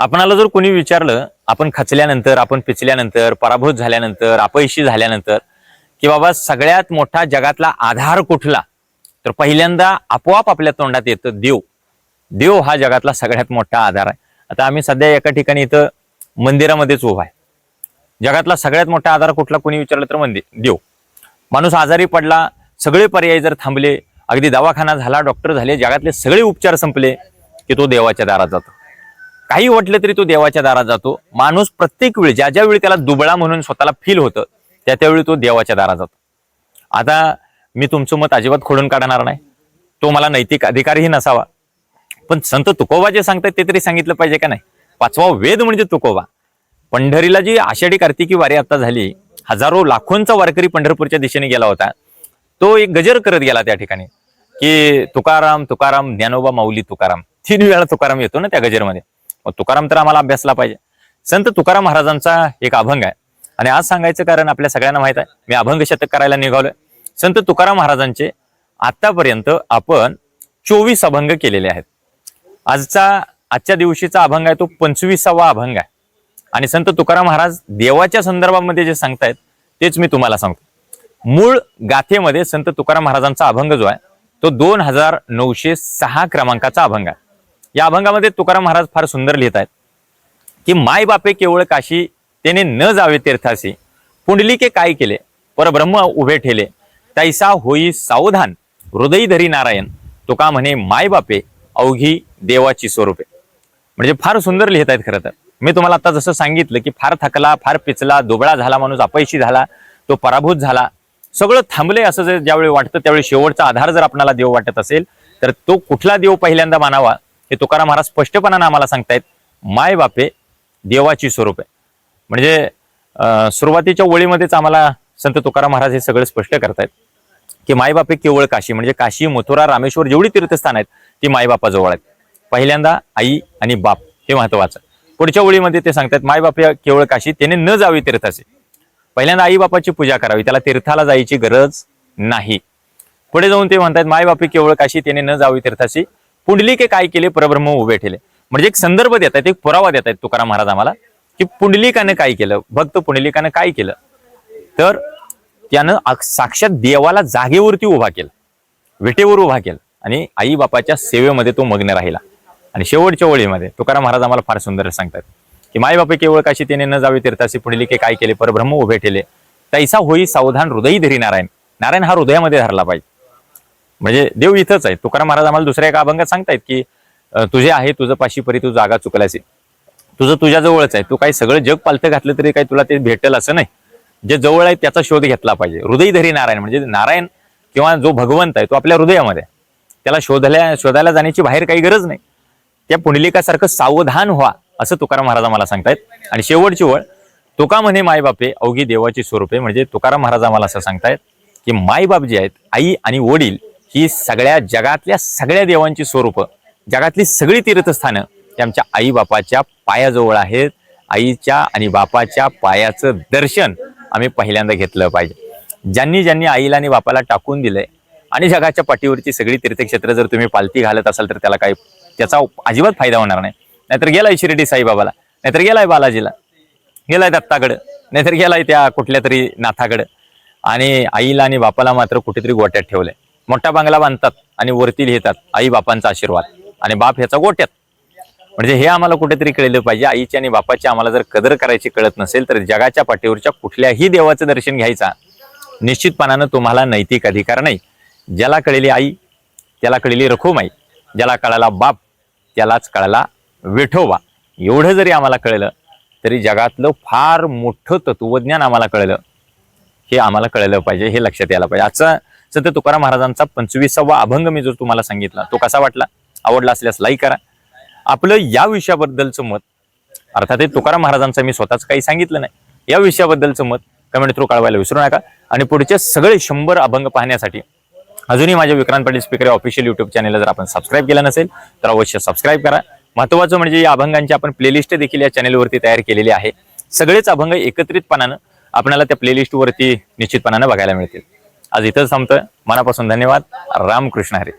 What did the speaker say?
आपणाला जर कोणी विचारलं आपण खचल्यानंतर आपण पिचल्यानंतर पराभूत झाल्यानंतर अपयशी झाल्यानंतर की बाबा सगळ्यात मोठा जगातला आधार कुठला? तर पहिल्यांदा आपोआप आपल्या तोंडात येतं देव. देव हा जगातला सगळ्यात मोठा आधार आहे. आता आम्ही सध्या एका ठिकाणी इथं मंदिरामध्येच उभा आहे. जगातला सगळ्यात मोठा आधार कुठला? कोणी विचारलं तर मंदिर देव. माणूस आजारी पडला सगळे पर्याय जर थांबले अगदी दवाखाना झाला डॉक्टर झाले जगातले सगळे उपचार संपले की तो देवाच्या दारात जातो. काही वाटलं तरी तो देवाच्या दारात जातो. माणूस प्रत्येक वेळी ज्या ज्या वेळी त्याला दुबळा म्हणून स्वतःला फील होतं त्या त्यावेळी तो देवाच्या दारात जातो. आता मी तुमचं मत अजिबात खोडून काढणार नाही. तो मला नैतिक अधिकारही नसावा. पण संत तुकोबा जे सांगतात ते तरी सांगितलं पाहिजे का नाही? पाचवा वेद म्हणजे तुकोबा. पंढरीला जी आषाढी कार्तिकी वारी आता झाली हजारो लाखोंचा वारकरी पंढरपूरच्या दिशेने गेला होता. तो एक गजर करत गेला त्या ठिकाणी की तुकाराम तुकाराम ज्ञानोबा माऊली तुकाराम. तीन वेळा तुकाराम येतो ना त्या गजरमध्ये. मग तुकाराम तर आम्हाला अभ्यासला पाहिजे. संत तुकाराम महाराजांचा एक अभंग आहे. आणि आज सांगायचं कारण आपल्या सगळ्यांना माहीत आहे. मी अभंग शतक करायला निघालोय. संत तुकाराम महाराजांचे आतापर्यंत आपण चोवीस अभंग केलेले आहेत. आजचा आजच्या दिवशीचा अभंग आहे तो पंचवीसावा अभंग आहे. आणि संत तुकाराम महाराज देवाच्या संदर्भामध्ये जे सांगतायत तेच मी तुम्हाला सांगतो. मूळ गाथेमध्ये संत तुकाराम महाराजांचा अभंग जो आहे तो दोन हजार नऊशे सहा क्रमांकाचा अभंग आहे. या अभंगामध्ये तुकाराम महाराज फार सुंदर लिहित आहेत. की माय बापे केवळ काशी त्याने न जावे तीर्थासी. पुंडलिके काय केले? परब्रह्म उभे ठेले. तैसा होई सावधान हृदयी धरी नारायण. तुका म्हणे माय बापे अवघी देवाची स्वरूपे. म्हणजे फार सुंदर लिहित आहेत खरं तर. मी तुम्हाला आता जसं सांगितलं की फार थकला फार पिचला दुबळा झाला माणूस अपयशी झाला तो पराभूत झाला. सगळं थांबले असं जर ज्यावेळी वाटतं त्यावेळी शेवटचा आधार जर आपणाला देव वाटत असेल तर तो कुठला देव पहिल्यांदा मानावा? हे तुकाराम महाराज स्पष्टपणानं आम्हाला सांगतायत माय बापे देवाची स्वरूप आहे. म्हणजे सुरुवातीच्या ओळीमध्येच आम्हाला संत तुकाराम महाराज हे सगळं स्पष्ट करतायत की मायबापे केवळ काशी म्हणजे काशी मथुरा रामेश्वर जेवढी तीर्थस्थान आहेत ती मायबापाजवळ आहेत. पहिल्यांदा आई आणि बाप हे महत्वाचं. पुढच्या ओळीमध्ये ते सांगतात मायबापे केवळ काशी त्याने न जावी तीर्थाचे. पहिल्यांदा आई बापाची पूजा करावी त्याला तीर्थाला जायची गरज नाही. पुढे जाऊन ते म्हणतात मायबापे केवळ काशी त्याने न जावी तीर्थाशी पुंडलिके काय केले? परब्रह्म उभे ठेले म्हणजे एक संदर्भ देत आहेत एक पुरावा देत आहेत तुकाराम महाराज आम्हाला की पुंडलिकानं काय केलं? भक्त पुंडलिकानं काय केलं? तर त्यानं साक्षात देवाला जागेवरती उभा केलं. विटेवर उभा केलं. आणि आई बापाच्या सेवेमध्ये तो मग्न राहिला. आणि शेवटच्या ओळीमध्ये तुकाराम महाराज आम्हाला फार सुंदर सांगतात की माय केवळ काशी त्याने न जावे तीर्थाशी पुंडलिके काय केले? परब्रह्म उभे ठेले तैसा होई सावधान हृदयी धरी नारायण. नारायण हा हृदयामध्ये धरला पाहिजे. म्हणजे देव इथंच आहे. तुकाराम महाराज आम्हाला दुसऱ्या एका अभंगात सांगतायत की तुझे आहे तुझं पाशी परी तू जागा चुकल्याचे तुझं तुझ्या जवळच आहे. तू काही सगळं जग पालथं घातलं तरी काही तुला ते भेटेल असं नाही. जे जवळ आहे त्याचा शोध घेतला पाहिजे. हृदयधरी नारायण म्हणजे नारायण किंवा जो भगवंत आहे तो आपल्या हृदयामध्ये आहे. त्याला शोधल्या शोधायला जाण्याची बाहेर काही गरज नाही. त्या पुंडलिकासारखं सावधान व्हा असं तुकाराम महाराज आम्हाला सांगतायत. आणि शेवटची वळ तुका म्हणे मायबापे अवघी देवाची स्वरूपे म्हणजे तुकाराम महाराज आम्हाला असं सांगतायत की मायबाप जे आहेत आई आणि वडील ही सगळ्या जगातल्या सगळ्या देवांची स्वरूपं जगातली सगळी तीर्थस्थानं ही आमच्या आई बापाच्या पायाजवळ आहेत. आईच्या आणि बापाच्या पायाचं दर्शन आम्ही पहिल्यांदा घेतलं पाहिजे. ज्यांनी ज्यांनी आईला आणि बापाला टाकून दिलंय आणि जगाच्या पाठीवरची सगळी तीर्थक्षेत्र जर तुम्ही पालती घालत असाल तर त्याला काही त्याचा अजिबात फायदा होणार नाही. नाहीतर गेलाय शिर्डी साईबाबाला नाहीतर गेलाय बालाजीला गेलाय दत्ताकडं नाहीतर गेलाय त्या कुठल्या तरी नाथाकडं आणि आईला आणि बापाला मात्र कुठेतरी गोट्यात ठेवलंय. मोठा बांगला बांधतात आणि वरती लिहितात आई बापांचा आशीर्वाद. आणि बाप ह्याचा गोट्यात. म्हणजे हे आम्हाला कुठेतरी कळलं पाहिजे. आईची आणि बापाची आम्हाला जर कदर करायची कळत नसेल तर जगाच्या पाठीवरच्या कुठल्याही देवाचं दर्शन घ्यायचा निश्चितपणानं तुम्हाला नैतिक अधिकार नाही. ज्याला कळेली आई त्याला कळलेली रखुमाई. ज्याला कळाला बाप त्यालाच कळाला विठोबा. एवढं जरी आम्हाला कळलं तरी जगातलं फार मोठं तत्वज्ञान आम्हाला कळलं. हे आम्हाला कळलं पाहिजे हे लक्षात यायला पाहिजे. आजचा संत तुकाराम महाराजांचा पंचवीसावा अभंग मी जो तुम्हाला सांगितला तो कसा वाटला? आवडला असल्यास लाईक करा. आपलं या विषयाबद्दलचं मत अर्थात हे तुकाराम महाराजांचं मी स्वतःच काही सांगितलं नाही. या विषयाबद्दलचं मत कमेंट थ्रू कळवायला विसरू नका. आणि पुढचे सगळे शंभर अभंग पाहण्यासाठी अजूनही माझ्या Vikrant Patil speaker official YouTube चॅनलला जर आपण सबस्क्राईब केलं नसेल तर अवश्य सबस्क्राईब करा. महत्वाचं म्हणजे या अभंगांची आपण प्लेलिस्ट देखील या चॅनलवरती तयार केलेली आहे. सगळेच अभंग एकत्रितपणानं आपल्याला त्या प्लेलिस्टवरती निश्चितपणानं बघायला मिळतील. आज इथंच थांबतोय. मनापासून धन्यवाद. रामकृष्ण हरी.